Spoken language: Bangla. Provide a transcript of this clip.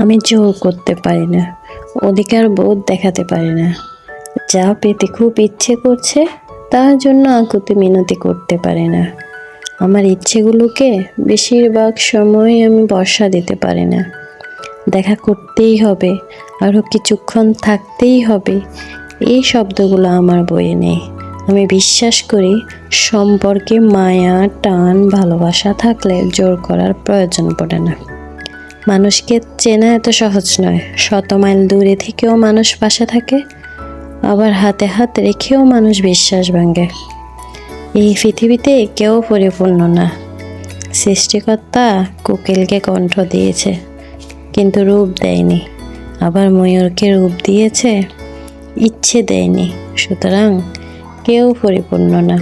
আমি জোর করতে পারি না। অধিকার বোধ দেখাতে পারি না। যা পেতে খুব ইচ্ছে করছে, তার জন্য আকুতি মিনতি করতে পারি না। আমার ইচ্ছেগুলোকে বেশিরভাগ সময় আমি বর্ষা দিতে পারি না। দেখা করতেই হবে আরও কিছুক্ষণ থাকতেই হবে। এই শব্দগুলো আমার বইয়ে নেই। আমি বিশ্বাস করি, সম্পর্কে মায়া, টান, ভালোবাসা থাকলে জোর করার প্রয়োজন পড়ে না। মানুষকে চেনা এত সহজ নয়। শত মাইল দূরে থেকেও মানুষ পাশে থাকে, আবার হাতে হাত রেখেও মানুষ বিশ্বাস ভাঙে। এই পৃথিবীতে কেউ পরিপূর্ণ না। সৃষ্টিকর্তা কোকিলকে কণ্ঠ দিয়েছে, কিন্তু রূপ দেয়নি। আবার ময়ূরকে রূপ দিয়েছে, ইচ্ছে দেয়নি। সুতরাং কেউ পরিপূর্ণ না।